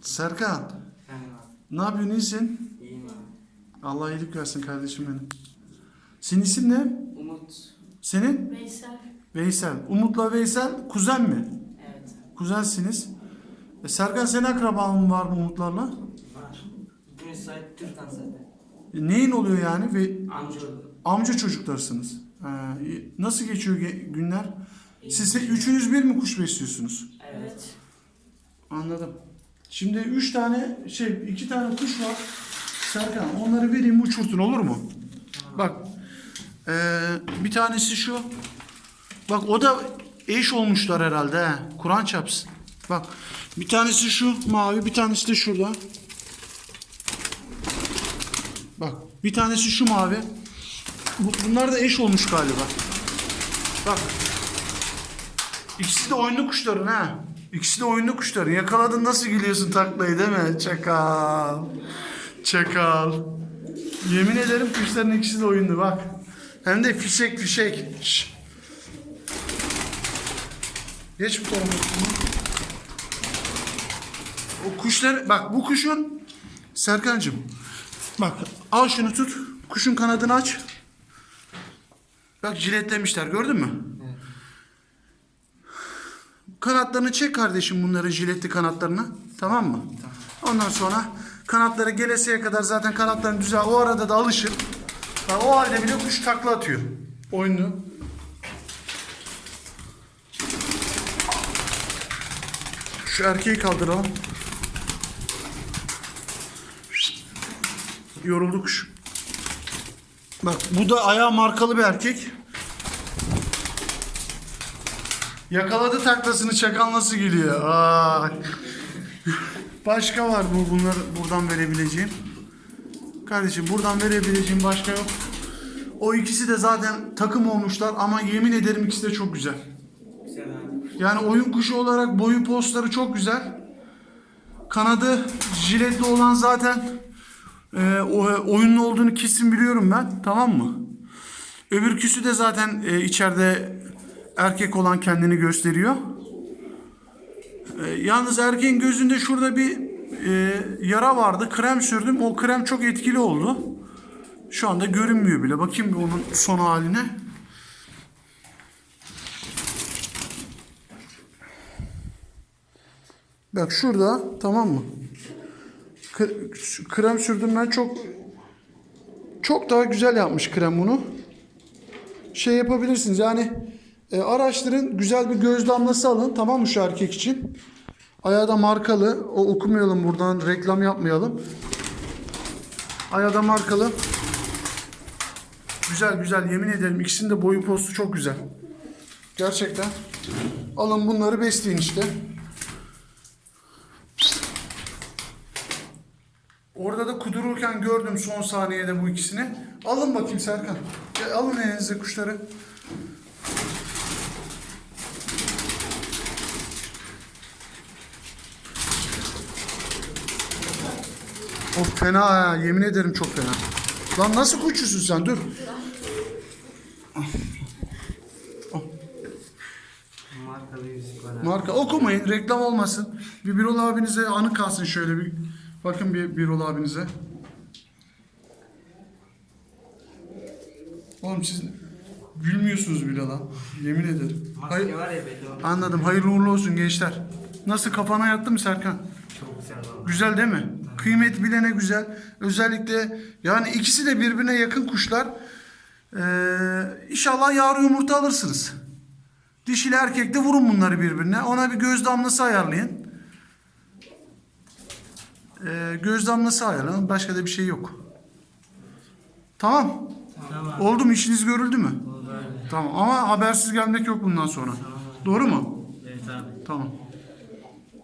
Serkan Efendim abi. ne yapıyorsun iyisin? İyiyim abi. Allah iyilik versin kardeşim benim. Senin isim ne? Umut. Senin? Veysel. Veysel. Umut'la Veysel kuzen mi? Evet. Kuzensiniz. E, Serkan senin akraban var mı Umutlarla? Var. Bu müsait Türk'ten zaten. E, neyin oluyor yani? Ve Amca amca çocuklarsınız. İyi. nasıl geçiyor ge- günler? İyi. Siz üçünüz bir mi kuş besliyorsunuz? Evet. Anladım. Şimdi üç tane şey iki tane kuş var. Serkan onları vereyim uçurtun olur mu? Bak eee, bir tanesi şu. Bak o da eş olmuşlar herhalde he. Kur'an çapsın. Bak bir tanesi şu mavi bir tanesi de şurada. Bak bir tanesi şu mavi. Bu, bunlar da eş olmuş galiba. Bak İkisi de oyunlu kuşların ha. İkisi de oyunlu kuşların. Yakaladın nasıl gülüyorsun taklayı değil mi? Çakal. Çakal. Yemin ederim kuşların ikisi de oyunlu bak. Hem de fişek fişek. Şş. Geç bu tarafa. O kuşlar bak bu kuşun Serkancığım bak al şunu tut. Kuşun kanadını aç. Bak jiletlemişler gördün mü? Kanatlarını çek kardeşim bunların jiletli kanatlarını. Tamam mı? Ondan sonra kanatları gelesiye kadar zaten kanatların güzel. O arada da alışır. Ha, o halde bile kuş takla atıyor. Oyunlu. Şu erkeği kaldıralım. Yoruldu kuş. Bak bu da ayağı markalı bir erkek. Yakaladı taklasını çakal nasıl geliyor? Aa. Başka var mı bunları buradan verebileceğim? Kardeşim buradan verebileceğim başka yok. O ikisi de zaten takım olmuşlar ama yemin ederim ikisi de çok güzel. Yani oyun kuşu olarak boyu postları çok güzel. Kanadı jiletli olan zaten e, o, oyunlu olduğunu kesin biliyorum ben. Tamam mı? Öbürküsü de zaten e, içeride erkek olan kendini gösteriyor. E, yalnız erkeğin gözünde şurada bir e, yara vardı. Krem sürdüm. O krem çok etkili oldu. Şu anda görünmüyor bile. Bakayım bir onun son haline. Bak şurada tamam mı? Krem sürdüm ben çok çok daha güzel yapmış krem bunu. Şey yapabilirsiniz yani e, araştırın güzel bir göz damlası alın tamam mı şu erkek için. Ayağı da markalı. O okumayalım buradan reklam yapmayalım. Ayağı da markalı. Güzel güzel yemin ederim ikisinin de boyu postu çok güzel. Gerçekten. Alın bunları besleyin işte. Orada da kudururken gördüm son saniyede bu ikisini. Alın bakayım Serkan. Gel, alın elinize kuşları. Of fena ha. Yemin ederim çok fena. Lan nasıl kuşçusun sen? Dur. Markalı yüzük var abi. Marka okumayın. Reklam olmasın. Bir Birol abinize anı kalsın şöyle bir. Bakın bir Birol abinize. Oğlum siz gülmüyorsunuz bile lan. Yemin ederim. Maske Hay- var ya belli. Anladım. Hayırlı uğurlu olsun gençler. Nasıl kafana yattı mı Serkan? Çok güzel. Güzel değil mi? Kıymet bilene güzel. Özellikle yani ikisi de birbirine yakın kuşlar. Ee, inşallah yavru yumurta alırsınız. Dişili erkek de vurun bunları birbirine. Ona bir göz damlası ayarlayın. Ee, göz damlası ayarlayın. Başka da bir şey yok. Tamam. Tamam. Oldu mu? İşiniz görüldü mü? Oldu. Tamam. Ama habersiz gelmek yok bundan sonra. Doğru mu? Evet abi. Tamam.